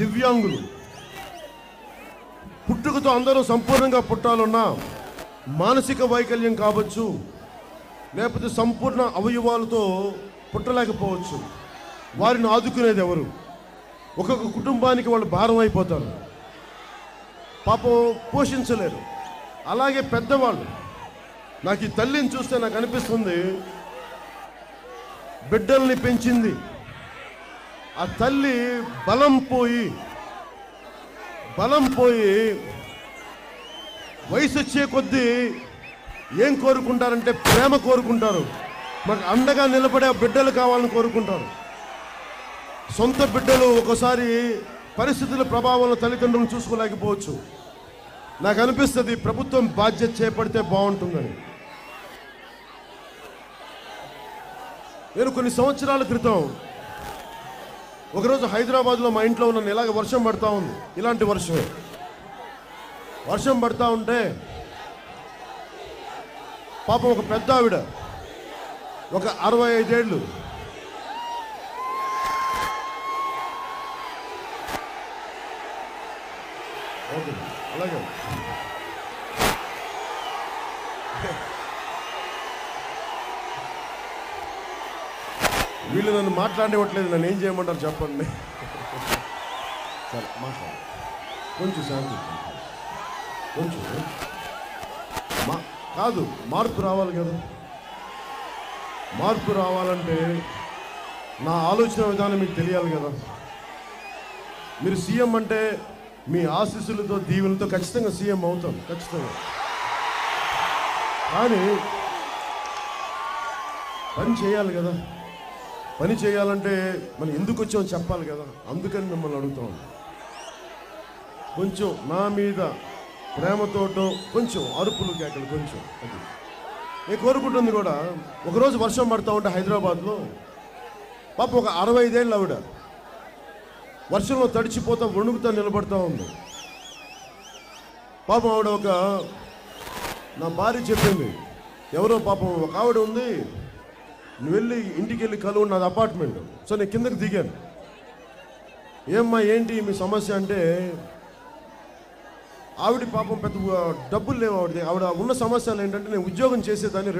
దివ్యాంగులు. పుట్టుకతో అందరూ సంపూర్ణంగా పుట్టాలన్నా మానసిక వైకల్యం కావచ్చు లేకపోతే సంపూర్ణ అవయవాలతో పుట్టలేకపోవచ్చు. వారిని ఆదుకునేది ఎవరు? ఒక్కొక్క కుటుంబానికి వాళ్ళు భారం అయిపోతారు. పాపం పోషించలేరు. అలాగే పెద్దవాళ్ళు. నాకు ఈ తల్లిని చూస్తే నాకు అనిపిస్తుంది బిడ్డల్ని పెంచింది ఆ తల్లి బలం పోయి బలం పోయి వయసు వచ్చే కొద్దీ ఏం కోరుకుంటారంటే ప్రేమ కోరుకుంటారు. మాకు అండగా నిలబడే ఆ బిడ్డలు కావాలని కోరుకుంటారు. సొంత బిడ్డలు ఒకసారి పరిస్థితుల ప్రభావంలో తల్లిదండ్రులను చూసుకోలేకపోవచ్చు. నాకు అనిపిస్తుంది ప్రభుత్వం బాధ్యత చేపడితే బాగుంటుందని. నేను కొన్ని సంవత్సరాల క్రితం ఒకరోజు హైదరాబాద్లో మా ఇంట్లో ఉన్న ఇలాగ వర్షం పడతా ఉంది. ఇలాంటి వర్షమే వర్షం పడతా ఉంటే పాపం ఒక పెద్ద ఆవిడ ఒక అరవై ఐదేళ్ళు. ఓకే అలాగే. వీళ్ళు నన్ను మాట్లాడివ్వట్లేదు నన్ను ఏం చేయమంటారు చెప్పండి. సరే మాట్లాడు. కొంచెం శాంతి కొంచెం. మా కాదు మార్పు రావాలి కదా. మార్పు రావాలంటే నా ఆలోచన విధానం మీకు తెలియాలి కదా. మీరు సీఎం అంటే మీ ఆశీస్సులతో దీవులతో ఖచ్చితంగా సీఎం అవుతాం ఖచ్చితంగా. కానీ పని చేయాలి కదా. పని చేయాలంటే మనం ఎందుకు వచ్చామో చెప్పాలి కదా. అందుకని మిమ్మల్ని అడుగుతాం కొంచెం నా మీద ప్రేమతోటో కొంచెం అరుపులు కేకలు కొంచెం అది. నేను కోరుకుంటుంది కూడా ఒకరోజు వర్షం పడుతూ ఉంటే హైదరాబాద్లో పాప ఒక అరవై ఐదేళ్ళు ఆవిడ వర్షంలో తడిచిపోతా వణుకుతా నిలబడతా ఉంది. పాపం ఆవిడ ఒక నా భార్య చెప్పింది ఎవరో పాపం ఒక ఆవిడ ఉంది నువ్వు వెళ్ళి ఇంటికి వెళ్ళి కలువు నాది అపార్ట్మెంట్ సో నేను కిందకి దిగాను. ఏమ్మా ఏంటి మీ సమస్య అంటే ఆవిడ పాపం పెద్ద డబ్బులు లేవు ఆవిడ ఆవిడ ఉన్న సమస్యలు ఏంటంటే నేను ఉద్యోగం చేసేదాన్ని